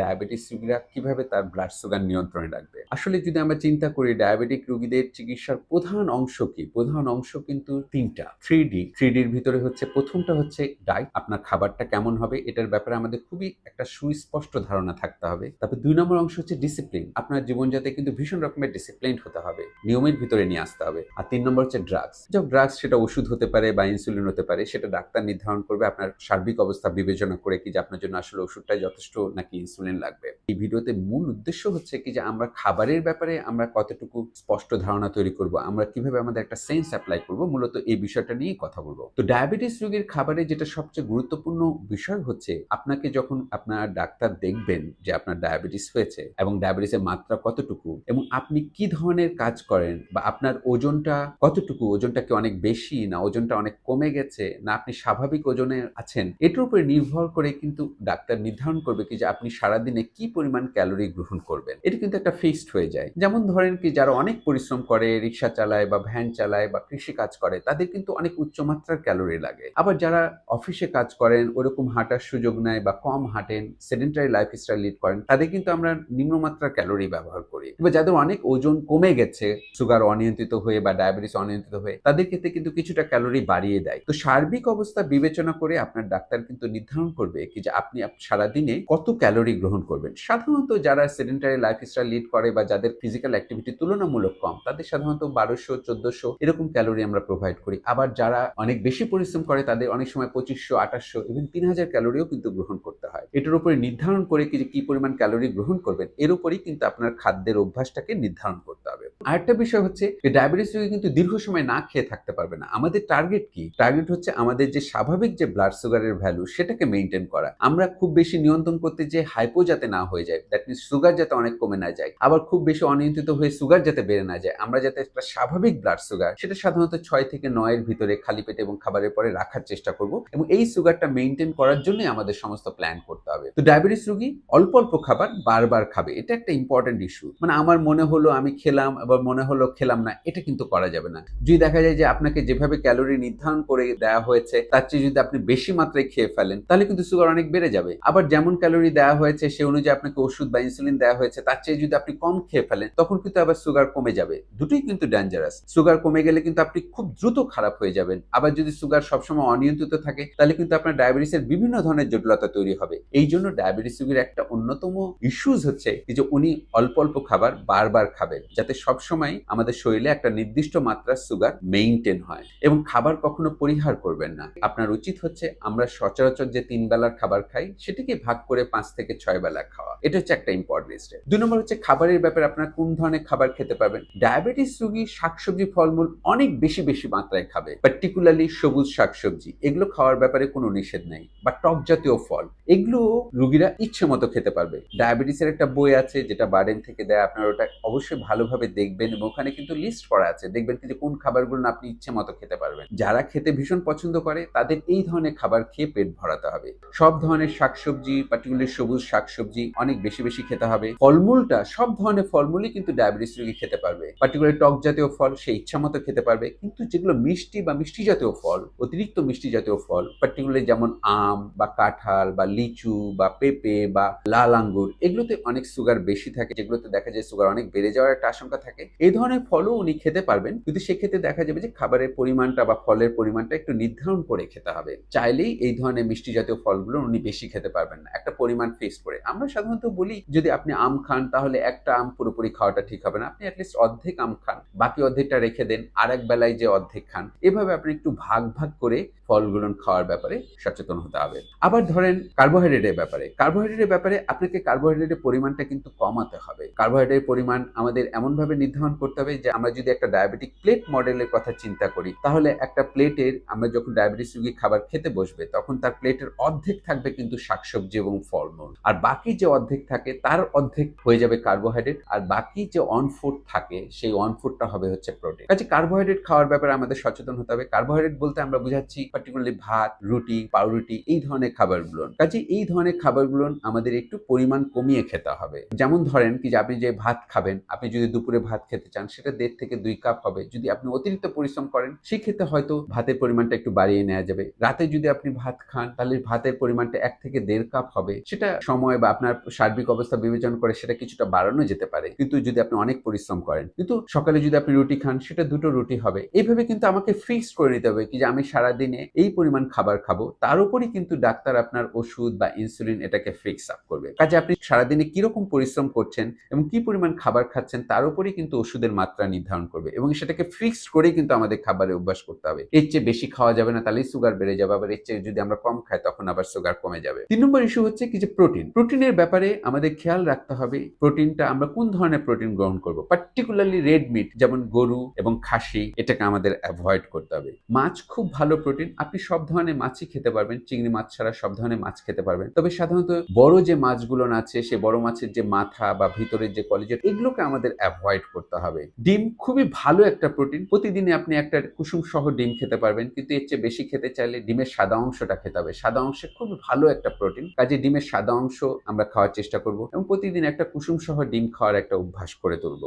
Diabetes রোগীরা কীভাবে তার ব্লাড সুগার নিয়ন্ত্রণে রাখবে? আসলে যদি আমরা চিন্তা করি ডায়াবেটিক রোগীদের চিকিৎসার প্রধান অংশ কি? প্রধান অংশ কিন্তু তিনটা। থ্রি ডি থ্রি ডির ভিতরে হচ্ছে প্রথমটা হচ্ছে ডায়েট আপনার খাবারটা কেমন হবে, এটার ব্যাপারে আমাদের খুবই একটা সুস্পষ্ট ধারণা থাকতে হবে। তারপর দুই নম্বর অংশ হচ্ছে ডিসিপ্লিন আপনার জীবনযাত্রা কিন্তু ভীষণ রকমের ডিসিপ্লিন হতে হবে, নিয়মের ভিতরে নিয়ে আসতে হবে। আর তিন নম্বর হচ্ছে ড্রাগস যা ড্রাগস সেটা ওষুধ হতে পারে বা ইনসুলিন হতে পারে, সেটা ডাক্তার নির্ধারণ করবে, আপনার সার্বিক অবস্থা বিবেচনা করে কি যে আপনার জন্য আসলে ওষুধটাই যথেষ্ট নাকি ইনসুলিন লাগবে। এই ভিডিওতে মূল উদ্দেশ্য হচ্ছে কি যে আমরা খাবারের ব্যাপারে আমরা কতটুকু স্পষ্ট ধারণা তৈরি করব, আমরা কীভাবে আমাদের একটা সেন্স অ্যাপ্লাই করব, মূলত এই বিষয়টা নিয়ে কথা বলব। তো ডায়াবেটিস রোগীর খাবারে যেটা সবচেয়ে গুরুত্বপূর্ণ বিষয় হচ্ছে, আপনাকে যখন আপনার ডাক্তার দেখবেন যে আপনার ডায়াবেটিস হয়েছে এবং ডায়াবেটিসের মাত্রা কতটুকু এবং আপনি কি ধরনের কাজ করেন বা আপনার ওজনটা কতটুকু ওজনটা কি অনেক বেশি না, ওজনটা অনেক কমে গেছে না আপনি স্বাভাবিক ওজনে আছেন, এটার উপরে নির্ভর করে কিন্তু ডাক্তার নির্ধারণ করবে কি যে আপনি সারাদিনে কি পরিমাণ ক্যালোরি গ্রহণ করবেন? এটা কিন্তু একটা ফিক্সড হয়ে যায়। যেমন ধরেন কি, যারা অনেক পরিশ্রম করে, রিক্সা চালায় বা ভ্যান চালায় বা কৃষি কাজ করে, তাদের কিন্তু অনেক উচ্চমাত্রার ক্যালোরি লাগে। আবার যারা অফিসে কাজ করেন, ওরকম হাঁটার সুযোগ নেয় বা কম হাঁটেন, সেডেন্টারি লাইফস্টাইল লিড করেন, তাদের কিন্তু আমরা নিম্নমাত্রার ক্যালোরি ব্যবহার করি। এবার যাদের অনেক ওজন কমে গেছে, সুগার অনিয়ন্ত্রিত হয়ে বা ডায়াবেটিস অনিয়ন্ত্রিত হয়ে, তাদের ক্ষেত্রে কিন্তু কিছুটা ক্যালোরি বাড়িয়ে দেয়। তো সার্বিক অবস্থা বিবেচনা করে আপনার ডাক্তার কিন্তু নির্ধারণ করবে কি যে আপনি সারাদিনে কত ক্যালোরি গ্রহণ করবেন। সাধারণত যারা সেডেন্টারি লাইফস্টাইল লিড করে বা যাদের ফিজিক্যাল অ্যাক্টিভিটি তুলনামূলক কম, তাদের সাধারণত বারোশো, চোদ্দশো এরকম ক্যালোরি আমরা প্রোভাইড করি। আবার যারা অনেক বেশি পরিশ্রম করে, তাদের অনেক সময় পঁচিশশো, আঠাশশো ইভেন তিন হাজার ক্যালোরিও কিন্তু গ্রহণ করতে হয়। এটার উপরে নির্ধারণ করে যে কি পরিমাণ ক্যালোরি গ্রহণ করবেন, এর উপরেই কিন্তু আপনার খাদ্যের অভ্যাসটাকে নির্ধারণ করতে হবে। আরেকটা বিষয় হচ্ছে, যে ডায়াবেটিস রোগী কিন্তু দীর্ঘ সময় না খেয়ে থাকতে পারবে না। আমাদের টার্গেট কি? টার্গেট হচ্ছে আমাদের যে স্বাভাবিক যে ব্লাড সুগারের ভ্যালু সেটাকে মেনটেন করা। আমরা খুব বেশি নিয়ন্ত্রণ করতে যে হাইপো যাতে না হয়ে যায় দ্যাট মিনস সুগার যাতে অনেক কমে না যায়। আবার খুব বেশি অনিয়ন্ত্রিত হয়ে সুগার যাতে বেড়ে না যায়, আমরা যাতে একটা স্বাভাবিক ব্লাড সুগার সেটা সাধারণত ছয় থেকে নয়ের ভিতরে খালি পেটে এবং খাবারের পরে রাখার চেষ্টা করব এবং এই সুগারটা মেনটেন করার জন্যই আমাদের সমস্ত প্ল্যান করতে হবে। তো ডায়াবেটিস রোগী অল্প অল্প খাবার বারবার খাবে, এটা একটা ইম্পর্টেন্ট ইস্যু মানে আমার মনে হলো আমি খেলাম, আবার মনে হলো খেলাম না, এটা কিন্তু করা যাবে না। যদি দেখা যায় যে আপনাকে যেভাবে ক্যালোরি নির্ধারণ করে দেওয়া হয়েছে, তার চেয়ে যদি আপনি বেশি মাত্রায় খেয়ে ফেলেন, তাহলে কিন্তু সুগার অনেক বেড়ে যাবে। আবার যেমন ক্যালোরি দেওয়া হয়েছে সে অনুযায়ী আপনাকে ওষুধ বা ইনসুলিন দেওয়া হয়েছে, তার চেয়ে যদি আপনি কম খেয়ে ফেলেন, তখন কিন্তু আবার সুগার কমে যাবে। দুটোই কিন্তু ডেঞ্জারাস সুগার কমে গেলে কিন্তু আপনি খুব দ্রুত খারাপ হয়ে যাবেন। আবার যদি সুগার সবসময় অনিয়ন্ত্রিত থাকে, তাহলে কিন্তু আপনার ডায়াবেটিসের বিভিন্ন ধরনের জটিলতা তৈরি হবে। এই জন্য ডায়াবেটিস রোগীর একটা অন্যতম ইস্যুজ হচ্ছে যে উনি অল্প অল্প খাবার বারবার খাবেন, যাতে সবসময় আমাদের শরীরে একটা নির্দিষ্ট মাত্রার সুগার মেইনটেন হয় এবং খাবার কখনো পরিহার করবেন না। আপনার উচিত হচ্ছে, আমরা সচরাচর যে তিন বেলার খাবার খাই, সেটিকে ভাগ করে পাঁচ থেকে ছয় বেলা খাওয়া। এটা হচ্ছে একটা ইম্পর্টেন্ট স্টেপ দুই নম্বর হচ্ছে খাবারের ব্যাপারে আপনার কোন ধরনের খাবার খেতে পারবেন? ডায়াবেটিস রোগী শাকসবজি, ফলমূল অনেক বেশি বেশি মাত্রায় খাবে। পার্টিকুলারলি সবুজ শাকসবজি। এগুলো খাওয়ার ব্যাপারে কোনো নিষেধ নেই। বা টক জাতীয় ফল। এগুলো রুগীরা ইচ্ছে মতো খেতে পারবে। ডায়াবেটিসের একটা বই আছে যেটা বার্ডেন থেকে দেয়। আপনারা ওটা অবশ্যই ভালোভাবে দেখবেন এবং ওখানে কিন্তু লিস্ট করা আছে। দেখবেন কিন্তু কোন খাবারগুলো আপনি ইচ্ছে মতো খেতে পারবেন। যারা খেতে ভীষণ পছন্দ করে, তাদের এই ধরনের খাবার খেয়ে পেট ভরাতে হবে। সব ধরনের শাকসবজি পার্টিকুলার সবুজ শাকসবজি অনেক বেশি বেশি খেতে হবে। ফলমূলটা, সব ধরনের ফলমূলই কিন্তু ডায়াবেটিস রোগী খেতে পারবে। পার্টিকুলার টক জাতীয় ফল, সে ইচ্ছা মতো খেতে পারবে। কিন্তু যেগুলো মিষ্টি বা মিষ্টি জাতীয় ফল, অতিরিক্ত মিষ্টি জাতীয় ফল পার্টিকুলার যেমন আম বা কাঁঠাল বা লিচু বা পেঁপে বা লাল আঙ্গুর, এগুলোতে অনেক সুগার বেশি থাকে। যেগুলোতে দেখা যায় সুগার অনেক বেড়ে যাওয়ার একটা আশঙ্কা থাকে। এই ধরনের ফলও উনি খেতে পারবেন। কিন্তু সেক্ষেত্রে দেখা যাবে যে খাবারের পরিমাণটা বা ফলের পরিমাণটা একটু নির্ধারণ করে খেতে হবে। চাইলেই এই ধরনের মিষ্টি জাতীয় ফলগুলো উনি বেশি খেতে পারবেন না। একটা পরিমাণ ফিক্স করে আমরা সাধারণত বলি, যদি আপনি আম খান, তাহলে একটা আম পুরোপুরি খাওয়াটা ঠিক হবে না। আপনি অ্যাটলিস্ট অর্ধেক আম খান, বাকি অর্ধেকটা রেখে দেন আর এক বেলায় যে অর্ধেক খান। এভাবে আপনি একটু ভাগ ভাগ করে ফলগুলো খাওয়ার ব্যাপারে সচেতন হতে হবে। আবার ধরেন কার্বোহাইড্রেটের ব্যাপারে। কার্বোহাইড্রেটের ব্যাপারে আপনাকে কার্বোহাইড্রেটের পরিমাণটা কিন্তু কমাতে হবে। কার্বোহাইড্রেটের পরিমাণ আমাদের এমনভাবে নির্ধারণ করতে হবে যে, আমরা যদি একটা ডায়াবেটিক প্লেট মডেলের কথা চিন্তা করি, তাহলে একটা প্লেটের আমরা যখন ডায়াবেটিস রোগী খাবার খেতে বসবে, তখন তার প্লেটের অর্ধেক থাকবে কিন্তু শাকসবজি এবং ফলমূল। আর বাকি যে অর্ধেক থাকে, তার অর্ধেক হয়ে যাবে কার্বোহাইড্রেট আর বাকি যে অন ফুড থাকে, সেই অন ফুডটা হবে হচ্ছে প্রোটিন কাজে কার্বোহাইড্রেট খাওয়ার ব্যাপারে আমাদের সচেতন হতে হবে। কার্বোহাইড্রেট বলতে আমরা বুঝাচ্ছি পার্টিকুলারলি ভাত, রুটি, পাউরুটি, এই ধরনের খাবারগুলো। কাজে এই ধরনের খাবারগুলো আমাদের একটু পরিমাণ কমিয়ে খেতে হবে। যেমন ধরেন কি যে আপনি যে ভাত খাবেন, আপনি যদি দুপুরে ভাত খেতে চান, সেটা দেড় থেকে দুই কাপ হবে। যদি আপনি অতিরিক্ত পরিশ্রম করেন সেক্ষেত্রে হয়তো ভাতের পরিমাণটা একটু বাড়িয়ে নেওয়া যাবে। রাতে যদি আপনি ভাত খান, তাহলে ভাতের পরিমাণটা এক থেকে দেড় কাপ হবে। সেটা সময় বা আপনার সার্বিক অবস্থা বিবেচনা করে সেটা কিছুটা বাড়ানো যেতে পারে। কিন্তু যদি আপনি অনেক পরিশ্রম করেন, কিন্তু সকালে যদি আপনি রুটি খান, সেটা দুটো রুটি হবে। এইভাবে কিন্তু আমাকে ফিক্সড করে নিতে হবে কি যে আমি সারাদিনে এই পরিমাণ খাবার খাব, তার উপরই কিন্তু ডাক্তার আপনার ওষুধ বা ইনসুলিন এটাকে ফিক্স আপ করবে। কাজে আপনি সারাদিনে কীরকম পরিশ্রম করছেন এবং কি পরিমাণ খাবার খাচ্ছেন, তার উপরই কিন্তু ওষুধের মাত্রা নির্ধারণ করবে এবং সেটাকে ফিক্সড করেই কিন্তু আমাদের খাবারে অভ্যাস করতে হবে। এর চেয়ে বেশি খাওয়া যাবে না, তাহলেই সুগার বেড়ে যাবে, আবার এর চেয়ে যদি আমরা কম খাই, তখন আবার সুগার কমে যাবে। তিন নম্বর ইস্যু হচ্ছে কি যে প্রোটিন প্রোটিনের ব্যাপারে আমাদের খেয়াল রাখতে হবে, প্রোটিনটা আমরা কোন ধরনের প্রোটিন গ্রহণ করব? পার্টিকুলারলি রেড মিট যেমন গরু এবং খাসি, এটাকে আমাদের অ্যাভয়েড করতে হবে। মাছ খুব ভালো প্রোটিন, আপনি সব ধরনের মাছই খেতে পারবেন, চিংড়ি মাছ ছাড়া সব ধরনের মাছ খেতে পারবেন। তবে সাধারণত বড় যে মাছগুলো আছে, সে বড় মাছের যে মাথা বা ভিতরের যে কলিজেট এগুলোকে আমাদের অ্যাভয়েড করতে হবে। ডিম খুবই ভালো একটা প্রোটিন প্রতিদিনে আপনি একটা কুসুম সহ ডিম খেতে পারবেন, কিন্তু এর চেয়ে বেশি খেতে চাইলে ডিমের সাদা অংশটা খেতে হবে। সাদা অংশে খুবই ভালো একটা প্রোটিন, কাজে ডিমের সাদা অংশ আমরা খাওয়ার চেষ্টা করব এবং প্রতিদিন একটা কুসুম সহ ডিম খাওয়ার একটা অভ্যাস করে তুলবো।